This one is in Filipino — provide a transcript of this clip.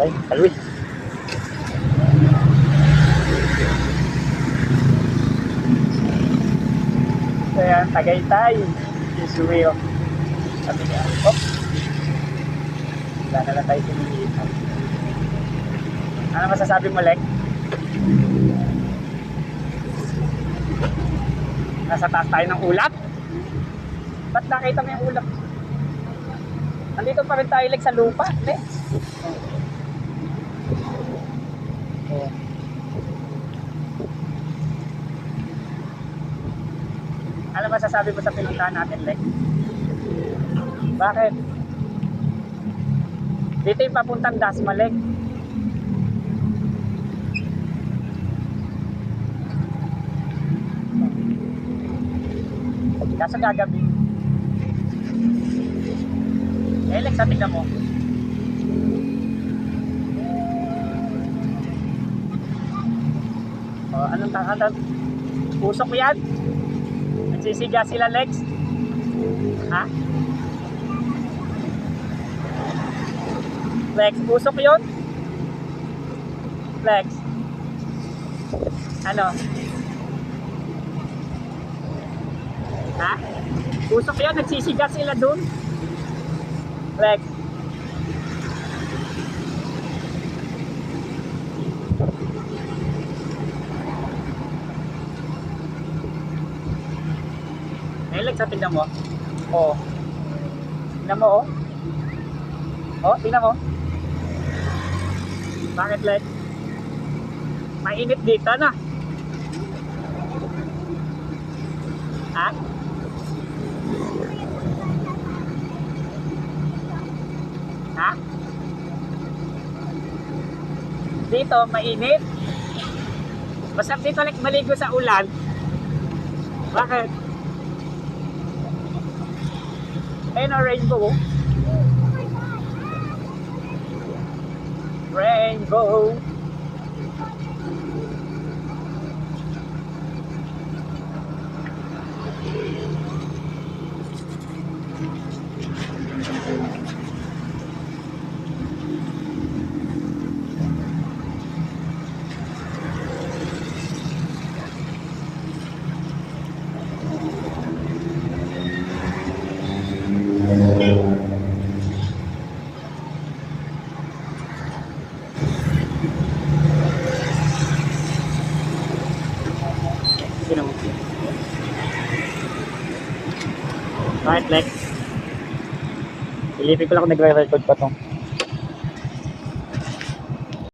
Okay, kalwi. So yan, Tagaytay. Isuwi oh. Sabi niya, oh. Wala na lang tayo sinilihan. Ano masasabi mo, Lek? Nasa taas tayo ng ulap? Ba't nakita mo yung ulap? Nandito pa rin tayo, Lek, sa lupa. Lek. Ano masasabi mo sa pinuntahan natin, Lek? Bakit? Dito yung papuntang Dasmalek. Kaso gagabi. Eh, Lex, sabi mo. Oh, anong takalan? Usok mo yan? Nagsisiga sila, Lex? Ha? Lex, usok yun? Lex? Ano? Ha? Usok yun? Nagsisiga sila dun? Lex? Eh, Lex, sa tingnan mo. Oo. Tingnan mo, oh. Oh, tingnan mo. Bakit, Lex? Mainit dito, na. Ha? Ha? Dito, mainit. Masarap dito, like, maligo sa ulan. Bakit? Ayun ang rainbow. Rainbow. Sino mo? Bakit, Lex? Silipin ko lang kung nagre-record pa to.